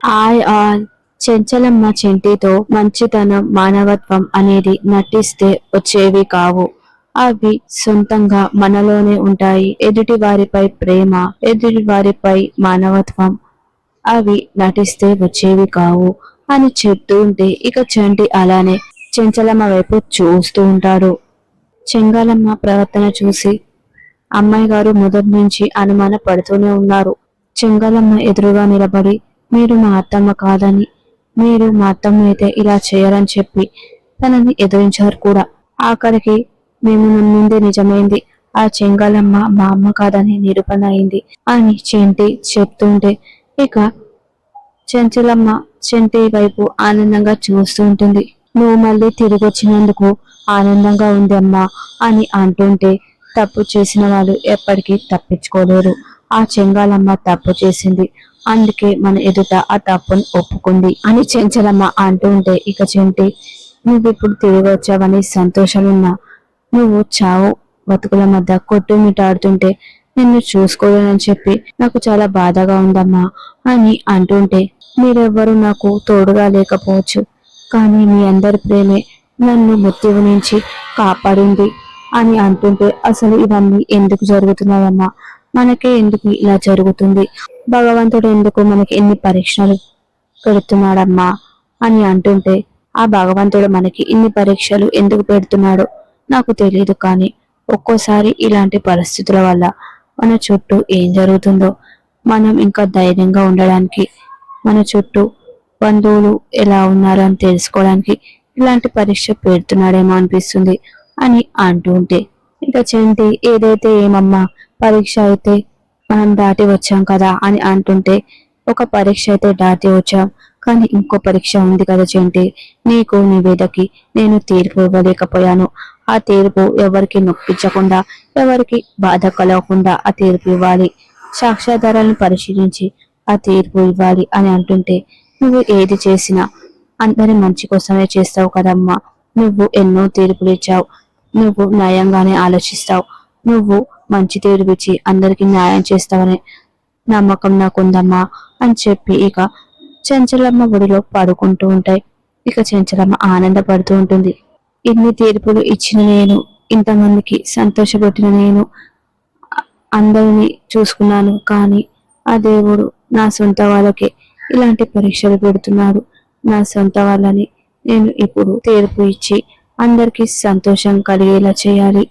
ఆయ్ ఆల్ చెంచలమ్మ చెంటితో మంచితనం మానవత్వం అనేది నటిస్తే వచ్చేవి కావు. అవి సొంతంగా మనలోనే ఉంటాయి. ఎదుటి వారిపై ప్రేమ ఎదుటి వారిపై మానవత్వం. అవి నటిస్తే వచ్చేవి కావు అని చెప్తూ ఉంటే ఇక చంటి అలానే చెంచలమ్మ వైపు చూస్తూ ఉంటాడు. చెంగాలమ్మ ప్రవర్తన చూసి అమ్మాయి గారు మొదటి నుంచి అనుమాన పడుతూనే ఉన్నారు. చెంగాలమ్మ ఎదురుగా నిలబడి మీరు మా అత్తమ్మ కాదని మీరు మా అత్తమ్మ అయితే ఇలా చేయరని చెప్పి తనని ఎదిరించారు కూడా. ఆఖరికి మేము నమ్మింది నిజమైంది. ఆ చెంగాలమ్మ మా అమ్మ కాదని నిరూపణ అయింది. అని చెంటి చెప్తుంటే ఇక చెంచలమ్మ చెంటి వైపు ఆనందంగా చూస్తూ ఉంటుంది. నువ్వు మళ్ళీ తిరిగి వచ్చినందుకు ఆనందంగా ఉంది అమ్మా అని అంటుంటే తప్పు చేసిన వాళ్ళు ఎప్పటికీ తప్పించుకోలేరు. ఆ చెంగాలమ్మ తప్పు చేసింది. అందుకే మన ఎదుట ఆ తప్పుని ఒప్పుకుంది అని చెంచలమ్మ అంటూ ఉంటే ఇక చెంటి నువ్వు ఇప్పుడు తిరిగి వచ్చావని సంతోషమున్నా నువ్వు చావు బతుకుల మధ్య కొట్టుమిటాడుతుంటే నిన్ను చూసుకోలేనని చెప్పి నాకు చాలా బాధగా ఉందమ్మా అని అంటుంటే మీరెవ్వరూ నాకు తోడుగా లేకపోవచ్చు కానీ మీ అందరి ప్రేమే నన్ను మృత్యువు నుంచి కాపాడింది అని అంటుంటే అసలు ఇవన్నీ ఎందుకు జరుగుతున్నాయమ్మా? మనకే ఎందుకు ఇలా జరుగుతుంది? భగవంతుడు ఎందుకు మనకి ఎన్ని పరీక్షలు పెడుతున్నాడమ్మా అని అంటుంటే ఆ భగవంతుడు మనకి ఇన్ని పరీక్షలు ఎందుకు పెడుతున్నాడో నాకు తెలియదు కానీ ఒక్కోసారి ఇలాంటి పరిస్థితుల వల్ల మన చుట్టూ ఏం జరుగుతుందో మనం ఇంకా ధైర్యంగా ఉండడానికి మన చుట్టూ బంధువులు ఎలా ఉన్నారో అని తెలుసుకోవడానికి ఇలాంటి పరీక్ష పెడుతున్నాడేమో అనిపిస్తుంది అని అంటూ ఉంటే ఇక చెంటి ఏదైతే ఏమమ్మా పరీక్ష అయితే మనం దాటి వచ్చాం కదా అని అంటుంటే ఒక పరీక్ష అయితే దాటి వచ్చాం. కానీ ఇంకో పరీక్ష ఉంది కదా చెంటి నీకు నివేదకి నేను తీర్పు ఇవ్వలేకపోయాను. ఆ తీర్పు ఎవరికి నొప్పించకుండా ఎవరికి బాధ కలగకుండా ఆ తీర్పు ఇవ్వాలి. సాక్ష్యాధారాలను పరిశీలించి ఆ తీర్పు ఇవ్వాలి అని అంటుంటే నువ్వు ఏది చేసినా అందరి మంచి కోసమే చేస్తావు కదమ్మా. నువ్వు ఎన్నో తీర్పులు ఇచ్చావు. నువ్వు న్యాయంగానే ఆలోచిస్తావు. నువ్వు మంచి తీర్పు ఇచ్చి అందరికి న్యాయం చేస్తావని నమ్మకం నాకుందమ్మా అని చెప్పి ఇక చెంచలమ్మ ఒడిలో పడుకుంటూ ఉంటాయి. ఇక చెంచలమ్మ ఆనందపడుతూ ఉంటుంది. ఇన్ని తీర్పులు ఇచ్చిన నేను ఇంతమందికి సంతోషపెట్టిన నేను అందరిని చూసుకున్నాను కానీ ఆ దేవుడు నా సొంత వాళ్ళకే ఇలాంటి పరీక్షలు పెడుతున్నాడు. నా సొంత వాళ్ళని నేను ఇప్పుడు తీర్పు ఇచ్చి అందరికీ సంతోషం కలిగేలా చేయాలి.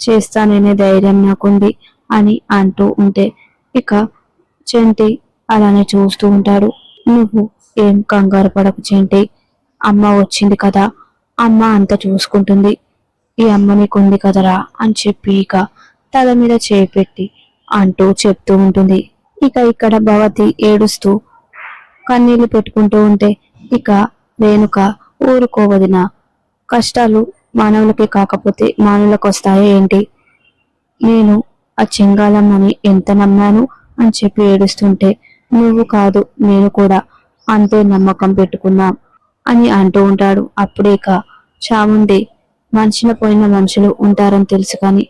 చేస్తాననే ధైర్యం నాకుంది అని అంటూ ఉంటే ఇక చెంటి అలానే చూస్తూ ఉంటాడు. నువ్వు ఏం కంగారు పడకు చెంటి. అమ్మ వచ్చింది కదా అమ్మ అంత చూసుకుంటుంది. ఈ అమ్మ నీకుంది కదరా అని చెప్పి ఇక తల మీద చేపెట్టి అంటూ చెప్తూ ఉంటుంది. ఇక ఇక్కడ భవతి ఏడుస్తూ కన్నీళ్ళు పెట్టుకుంటూ ఉంటే ఇక రేణుక ఊరుకోవదిన. కష్టాలు మానవులకే కాకపోతే మానవులకు వస్తాయో ఏంటి? నేను ఆ చెంగాలమ్మని ఎంత నమ్మాను అని చెప్పి ఏడుస్తుంటే నువ్వు కాదు నేను కూడా అంతే నమ్మకం పెట్టుకున్నాం అని అంటూ ఉంటాడు. అప్పుడే చాముండి మనిషిన పోయిన మనుషులు ఉంటారని తెలుసు కానీ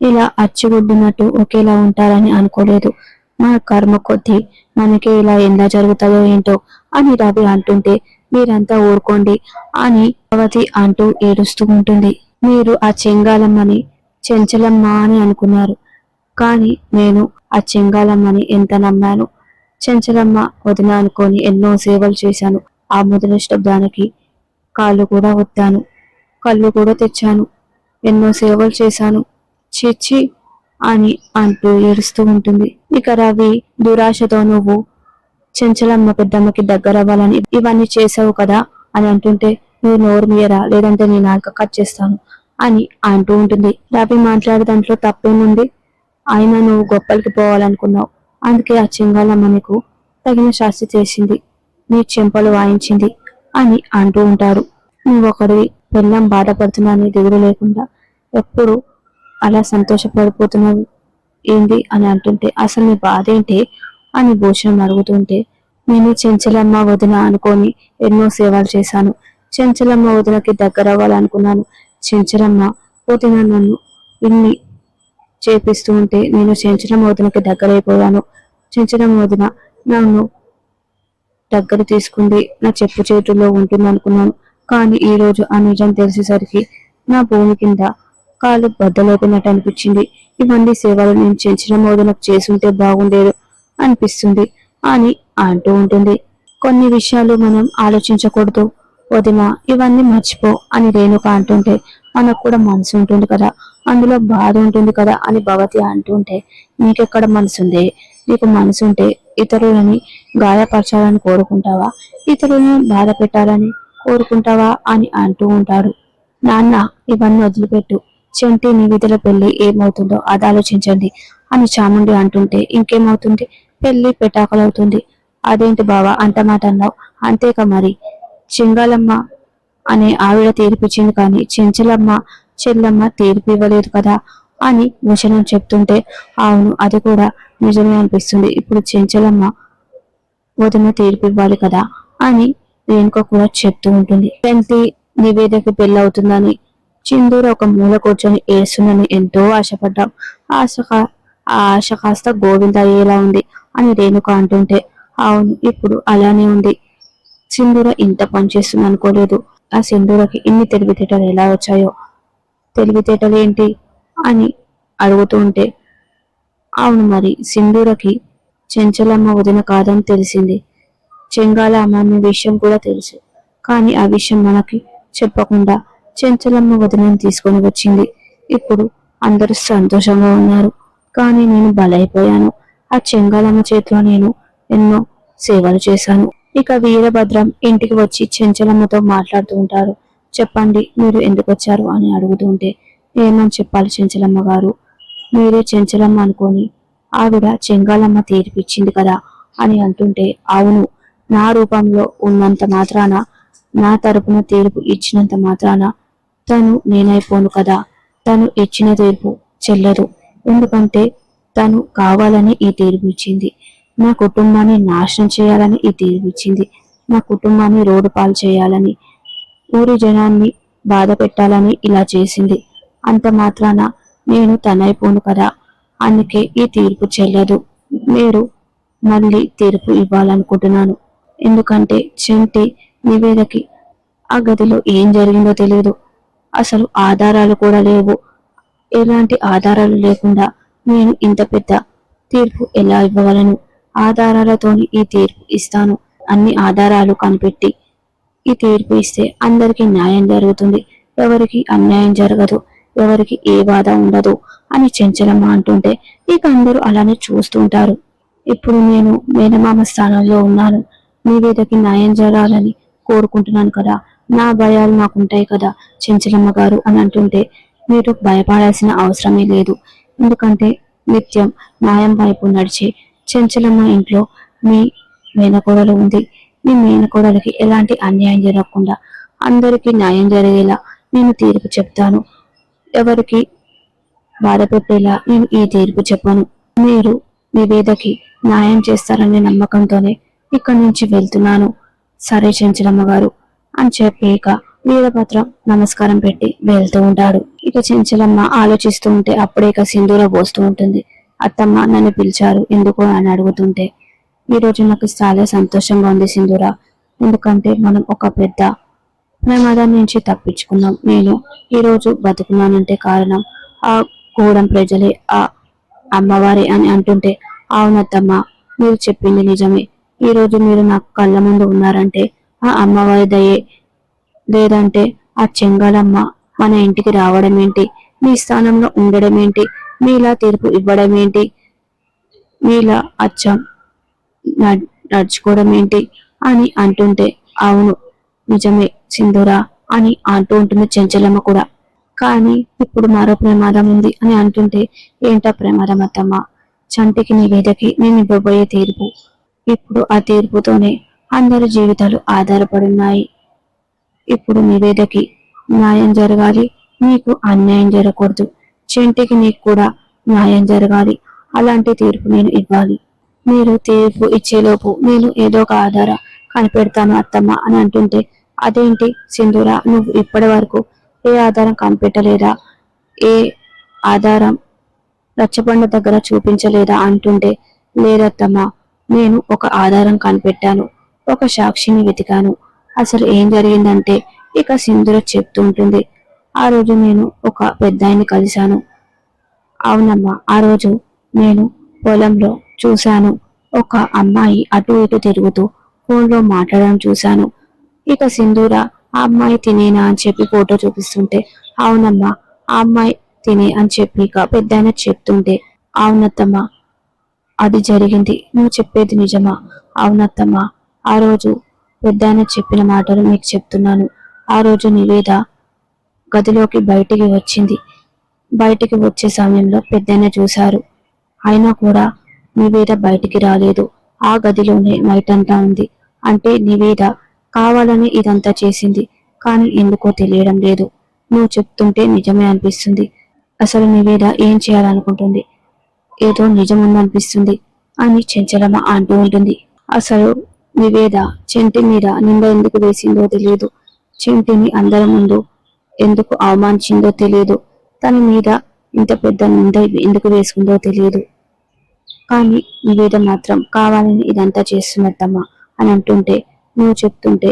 ఇలా అచ్చిగుడ్డినట్టు ఒకేలా ఉంటారని అనుకోలేదు. మన కర్మ కొద్దీ మనకి ఇలా ఎలా జరుగుతుందో ఏంటో అని రవి అంటుంటే మీరంతా ఊరుకోండి అని భవతి అంటూ ఏడుస్తూ ఉంటుంది. మీరు ఆ చెంగాలమ్మని చెంచలమ్మ అని అనుకున్నారు. కానీ నేను ఆ చెంగాలమ్మని ఎంత నమ్మాను? చెంచలమ్మ వదిన అనుకొని ఎన్నో సేవలు చేశాను. ఆ ముదనష్టబ్దానికి కాళ్ళు కూడా వద్దాను కళ్ళు కూడా తెచ్చాను. ఎన్నో సేవలు చేశాను. చిచ్చి అని అంటూ ఏడుస్తూ ఉంటుంది. ఇక రవి దురాశతో నువ్వు చెంచలమ్మ పెద్దమ్మకి దగ్గర అవ్వాలని ఇవన్నీ చేసావు కదా అని అంటుంటే నువ్వు నోరు మీయరా? లేదంటే నేను నాలుక కట్ చేస్తాను అని అంటూ ఉంటుంది. రవి మాట్లాడే దాంట్లో తప్పేముంది? అయినా నువ్వు గొప్పలకి పోవాలనుకున్నావు. అందుకే ఆ చెంగాలమ్మ నీకు తగిన శాస్తి చేసింది. నీ చెంపలు వాయించింది అని అంటూ ఉంటారు. నువ్వు ఒకడివి పెళ్ళం బాధపడుతున్నాను దిగులు లేకుండా ఎప్పుడు అలా సంతోషపడిపోతున్నావు ఏంది అని అంటుంటే అసలు నీ బాధ ఏంటి? అని భూషణం అడుగుతుంటే నేను చెంచలమ్మ వదిన అనుకొని ఎన్నో సేవలు చేశాను. చెంచలమ్మ వదినకి దగ్గర అవ్వాలనుకున్నాను చెంచలమ్మ వదిన నన్ను ఇన్ని చేపిస్తూ ఉంటే నేను చెంచలమ్మ వదినకి దగ్గరైపోయాను. చెంచలమ్మ వదిన నన్ను దగ్గర తీసుకుంది. నా చెప్పు చేతుల్లో ఉంటుంది అనుకున్నాను కానీ ఈ రోజు ఆ నిజం తెలిసేసరికి నా భూమి కింద కాలు బద్దలైపోయినట్టు అనిపించింది. ఇవన్నీ సేవలు నేను చెంచిన మోదనకు చేసుంటే బాగుండేది. అనిపిస్తుంది అని అంటూ ఉంటుంది. కొన్ని విషయాలు మనం ఆలోచించకూడదు. వదిన ఇవన్నీ మర్చిపో అని రేణుక అంటుంటే మనకు కూడా మనసు ఉంటుంది కదా. అందులో బాధ ఉంటుంది కదా అని భవతి అంటుంటే నీకెక్కడ మనసు ఉంది? నీకు మనసు ఉంటే ఇతరులని గాయపరచాలని కోరుకుంటావా? ఇతరులను బాధ పెట్టాలని కోరుకుంటావా అని అంటూ ఉంటారు నాన్న ఇవన్నీ వదిలిపెట్టు. చెంటి నివేదల పెళ్ళి ఏమవుతుందో అది ఆలోచించండి అని చాముండి అంటుంటే ఇంకేమవుతుంది? పెళ్ళి పెటాకలవుతుంది. అదేంటి బావా అంత మాట అన్నావు? అంతేక మరి? చింగాలమ్మ అనే ఆవిడ తీర్పిచ్చింది కానీ చెంచలమ్మ చెల్లమ్మ తీర్పు ఇవ్వలేదు కదా అని భూషణం చెప్తుంటే అవును అది కూడా నిజమే అనిపిస్తుంది. ఇప్పుడు చెంచలమ్మ వదిన తీర్పు ఇవ్వాలి కదా అని రేణుక కూడా చెప్తూ ఉంటుంది. పెంటి నివేదకి పెళ్ళవుతుందని? చిందూరు ఒక మూల కూర్చొని ఏడుస్తుందని ఎంతో ఆశపడ్డాం. ఆశగా ఆ ఆశ కాస్త గోవింద అయ్యేలా ఉంది అని రేణుక అంటుంటే అవును ఇప్పుడు అలానే ఉంది. సింధూర ఇంత పనిచేస్తుంది అనుకోలేదు. ఆ సింధూరకి ఇన్ని తెలివితేటలు ఎలా వచ్చాయో? తెలివితేటలు ఏంటి అని అడుగుతూ ఉంటే అవును మరి సింధూరకి చెంచలమ్మ వదిన కాదని తెలిసింది. చెంగాల అమ్మ విషయం కూడా తెలుసు. కానీ ఆ విషయం మనకి చెప్పకుండా చెంచలమ్మ వదినని తీసుకొని వచ్చింది. ఇప్పుడు అందరూ సంతోషంగా ఉన్నారు. కానీ నేను బలైపోయాను. ఆ చెంగాలమ్మ చేతిలో నేను ఎన్నో సేవలు చేశాను. ఇక వీరభద్రం ఇంటికి వచ్చి చెంచలమ్మతో మాట్లాడుతూ ఉంటారు. చెప్పండి మీరు ఎందుకు వచ్చారు అని అడుగుతూ ఉంటే ఏమని చెప్పాలి చెంచలమ్మ గారు? మీరే చెంచలమ్మ అనుకొని ఆవిడ చెంగాలమ్మ తీర్పిచ్చింది కదా అని అంటుంటే అవును నా రూపంలో ఉన్నంత మాత్రాన నా తరపున తీర్పు ఇచ్చినంత మాత్రాన తను నేనైపోను కదా. తను ఇచ్చిన తీర్పు చెల్లదు. ఎందుకంటే తను కావాలని ఈ తీర్పు ఇచ్చింది నా కుటుంబాన్ని నాశనం చేయాలని ఈ తీర్పు ఇచ్చింది నా కుటుంబాన్ని రోడ్డు పాలు చేయాలని ఊరి జనాన్ని బాధ పెట్టాలని ఇలా చేసింది. అంత మాత్రాన నేను తనైపోను కదా. అందుకే ఈ తీర్పు చెల్లదు. మీరు మళ్ళీ తీర్పు ఇవ్వాలనుకుంటున్నాను. ఎందుకంటే చెంటి నివేదకి ఆ గదిలో ఏం జరిగిందో తెలియదు అసలు ఆధారాలు కూడా లేవు. ఎలాంటి ఆధారాలు లేకుండా నేను ఇంత పెద్ద తీర్పు ఎలా ఇవ్వగలను? ఆధారాలతోని ఈ తీర్పు ఇస్తాను. అన్ని ఆధారాలు కనిపెట్టి ఈ తీర్పు ఇస్తే అందరికీ న్యాయం జరుగుతుంది. ఎవరికి అన్యాయం జరగదు. ఎవరికి ఏ బాధ ఉండదు అని చెంచలమ్మ అంటుంటే ఇక అందరూ అలానే చూస్తుంటారు. ఇప్పుడు నేను మేనమామ స్థానంలో ఉన్నాను. మీ న్యాయం జరగాలని కోరుకుంటున్నాను కదా. నా భయాలు నాకుంటాయి కదా చెంచలమ్మ గారు అని అంటుంటే మీరు భయపడాల్సిన అవసరమే లేదు. ఎందుకంటే నిత్యం న్యాయం వైపు నడిచే చెంచలమ్మ ఇంట్లో మీ మేనకోడలు ఉంది. మీ మేనకోడలకి ఎలాంటి అన్యాయం జరగకుండా అందరికీ న్యాయం జరిగేలా నేను తీర్పు చెప్తాను. ఎవరికి బాధ పెట్టేలా నేను ఈ తీర్పు చెప్పను. మీరు నివేదకి న్యాయం చేస్తారనే నమ్మకంతోనే ఇక్కడి నుంచి వెళ్తున్నాను. సరే చెంచలమ్మ గారు అని చెప్పి ఇక వీరభద్రం నమస్కారం పెట్టి వెళ్తూ ఉంటాడు. ఇక చెంచలమ్మ ఆలోచిస్తూ ఉంటే అప్పుడే ఇక సింధూర పోస్తూ ఉంటుంది. అత్తమ్మ నన్ను పిలిచారు ఎందుకు అని అడుగుతుంటే ఈ రోజు నాకు చాలా సంతోషంగా ఉంది సింధూర. ఎందుకంటే మనం ఒక పెద్ద ప్రమాదం నుంచి తప్పించుకున్నాం. నేను ఈ రోజు బతుకున్నానంటే కారణం ఆ గూడెం ప్రజలే ఆ అమ్మవారి అని అంటుంటే అవునత్తమ్మ మీరు చెప్పింది నిజమే. ఈ రోజు మీరు నాకు కళ్ళ ముందు ఉన్నారంటే ఆ అమ్మవారి దయే లేదంటే ఆ చెంగలమ్మ మన ఇంటికి రావడం ఏంటి? మీ స్థానంలో ఉండడం ఏంటి? మీలా తీర్పు ఇవ్వడం ఏంటి? మీలా అచ్చం నడ్- నడుచుకోవడం ఏంటి? అని అంటుంటే అవును నిజమే సింధురా అని అంటూ ఉంటుంది చెంచలమ్మ కూడా. కానీ ఇప్పుడు మరో ప్రమాదం ఉంది అని అంటుంటే ఏంటో ప్రమాదం అత్తమ్మ? చంటికి నివేదకి నేను ఇవ్వబోయే తీర్పు. ఇప్పుడు ఆ తీర్పుతోనే అందరి జీవితాలు ఆధారపడున్నాయి. ఇప్పుడు నివేదకి న్యాయం జరగాలి. నీకు అన్యాయం జరగకూడదు. చెంటికి నీకు కూడా న్యాయం జరగాలి. అలాంటి తీర్పు నేను ఇవ్వాలి. మీరు తీర్పు ఇచ్చేలోపు నేను ఏదో ఒక ఆధార కనిపెడతాను అత్తమ్మ అని అంటుంటే అదేంటి సింధూర నువ్వు ఇప్పటి వరకు ఏ ఆధారం కనిపెట్టలేదా? ఏ ఆధారం రచ్చబండ దగ్గర చూపించలేదా? అంటుంటే లేదత్తమ్మ నేను ఒక ఆధారం కనిపెట్టాను. ఒక సాక్షిని వెతికాను. అసలు ఏం జరిగిందంటే ఇక సింధుర చెప్తూ ఉంటుంది ఆ రోజు నేను ఒక పెద్దాయన్ని కలిశాను. అవునమ్మా ఆ రోజు నేను పొలంలో చూశాను. ఒక అమ్మాయి అటు ఇటు తిరుగుతూ ఫోన్లో మాట్లాడడం చూశాను. ఇక సింధూర ఆ అమ్మాయి తినేనా? అని చెప్పి ఫోటో చూపిస్తుంటే అవునమ్మా ఆ అమ్మాయి తినే అని చెప్పి ఇక పెద్దాయన చెప్తుంటే అవునత్తమ్మా అది జరిగింది. నువ్వు చెప్పేది నిజమా? అవునత్తమ్మా ఆ రోజు పెద్దాయన చెప్పిన మాటలు మీకు చెప్తున్నాను. ఆ రోజు నివేద గదిలోకి బయటికి వచ్చింది. బయటికి వచ్చే సమయంలో పెద్దన్న చూశారు. అయినా కూడా నివేద బయటికి రాలేదు. ఆ గదిలోనే నైట్ అంతా ఉంది. అంటే నివేద కావాలని ఇదంతా చేసింది. కానీ ఎందుకో తెలియడం లేదు. నువ్వు చెప్తుంటే నిజమే అనిపిస్తుంది. అసలు నివేద ఏం చేయాలనుకుంటుంది? ఏదో నిజం ఉందనిపిస్తుంది అని చెంచలమ్మ అంటూ ఉంటుంది. అసలు నివేద చెంటి మీద నింద ఎందుకు వేసిందో తెలియదు. చింటిని అందరి ముందు ఎందుకు అవమానించిందో తెలియదు. తన మీద ఇంత పెద్ద నింద ఎందుకు వేసుకుందో తెలియదు. కానీ నివేద మాత్రం కావాలని ఇదంతా చేస్తున్నట్టమ్మా అని అంటుంటే నువ్వు చెప్తుంటే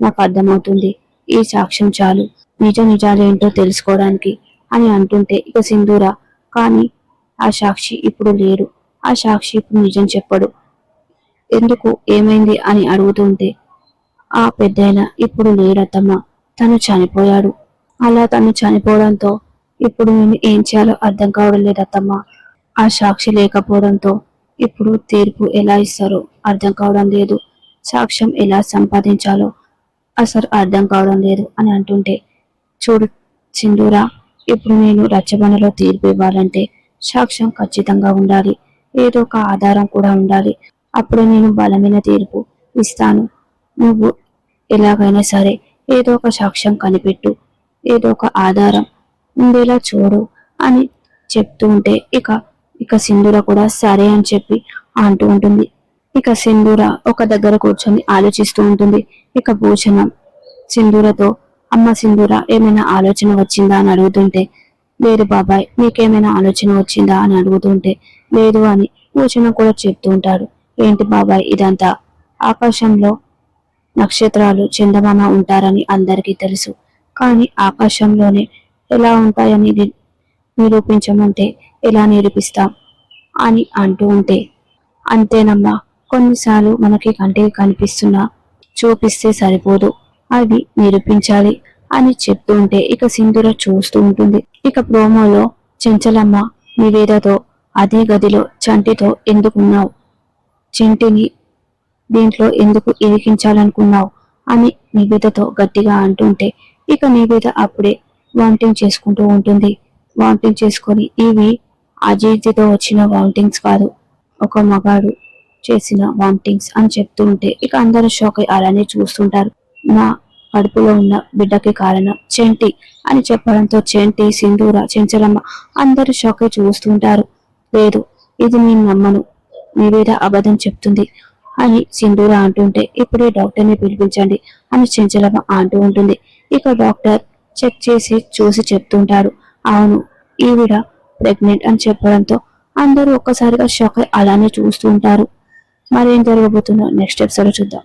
నాకు అర్థమవుతుంది. ఈ సాక్ష్యం చాలు. నిజ నిజాలేంటో తెలుసుకోవడానికి అని అంటుంటే ఇక సింధూర కానీ ఆ సాక్షి ఇప్పుడు లేరు ఆ సాక్షి ఇప్పుడు నిజం చెప్పడు. ఎందుకు? ఏమైంది? అని అడుగుతుంటే ఆ పెద్దయిన ఇప్పుడు లేరత్తమ్మ తను చనిపోయాడు. అలా తను చనిపోవడంతో ఇప్పుడు నేను ఏం చేయాలో అర్థం కావడం లేదత్తమ్మ ఆ సాక్షి లేకపోవడంతో ఇప్పుడు తీర్పు ఎలా ఇస్తారో అర్థం కావడం లేదు. సాక్ష్యం ఎలా సంపాదించాలో అసలు అర్థం కావడం లేదు అని అంటుంటే చూడు సింధూరా ఇప్పుడు నేను రచ్చబండలో తీర్పు ఇవ్వాలంటే సాక్ష్యం ఖచ్చితంగా ఉండాలి. ఏదో ఒక ఆధారం కూడా ఉండాలి. అప్పుడు నేను బలమైన తీర్పు ఇస్తాను. నువ్వు ఎలాగైనా సరే ఏదో ఒక సాక్ష్యం కనిపెట్టు ఏదో ఒక ఆధారం ఉండేలా చూడు అని చెప్తూ ఉంటే ఇక ఇక సింధూర కూడా సరే అని చెప్పి అంటూ ఉంటుంది. ఇక సింధూర ఒక దగ్గర కూర్చొని ఆలోచిస్తూ ఉంటుంది. ఇక భూషణం సింధూరతో అమ్మ సింధూర ఏమైనా ఆలోచన వచ్చిందా? అని అడుగుతుంటే లేదు బాబాయ్ నీకేమైనా ఆలోచన వచ్చిందా? అని అడుగుతుంటే లేదు అని భూషణం కూడా చెప్తూ ఉంటాడు. ఏంటి బాబాయ్ ఇదంతా? ఆకాశంలో నక్షత్రాలు చందమామ ఉంటారని అందరికీ తెలుసు. కానీ ఆకాశంలోనే ఎలా ఉంటాయని నిరూపించమంటే ఎలా నిరూపిస్తాం? అని అంటూ ఉంటే అంతేనమ్మా కొన్నిసార్లు మనకి కంటికి కనిపిస్తున్నా చూపిస్తే సరిపోదు. అవి నిరూపించాలి అని చెప్తూ ఉంటే ఇక సింధుర చూస్తూ ఉంటుంది. ఇక ప్రోమోలో చెంచలమ్మ నివేదతో అదే గదిలో చంటితో ఎందుకున్నావు? చెంటిని దీంట్లో ఎందుకు ఇరికించాలనుకున్నావు? అని నివేదతో గట్టిగా అంటుంటే ఇక నివేద అప్పుడే వామిటింగ్ చేసుకుంటూ ఉంటుంది. వామిటింగ్ చేసుకొని ఇవి అజీర్తితో వచ్చిన వామిటింగ్స్ కాదు. ఒక మగాడు చేసిన వామిటింగ్స్ అని చెప్తూ ఉంటే ఇక అందరూ షాక్ అయి అలానే చూస్తుంటారు. నా కడుపులో ఉన్న బిడ్డకి కారణం చెంటి అని చెప్పడంతో చెంటి సింధూర చెంచలమ్మ అందరూ షాక్ అయి చూస్తుంటారు. లేదు ఇది నేను నమ్మను. నివేద అబద్ధం చెప్తుంది. అని సింధూర అంటుంటే ఇప్పుడే డాక్టర్ని పిలిపించండి అని చెంచలమ్మ అంటూ ఉంటుంది. ఇక డాక్టర్ చెక్ చేసి చూసి చెప్తుంటారు అవును ఈవిడ ప్రెగ్నెంట్ అని చెప్పడంతో అందరూ ఒక్కసారిగా షాక్ అయి అలానే చూస్తూ ఉంటారు మరేం జరగబోతుందో నెక్స్ట్ ఎపిసోడ్ చూద్దాం.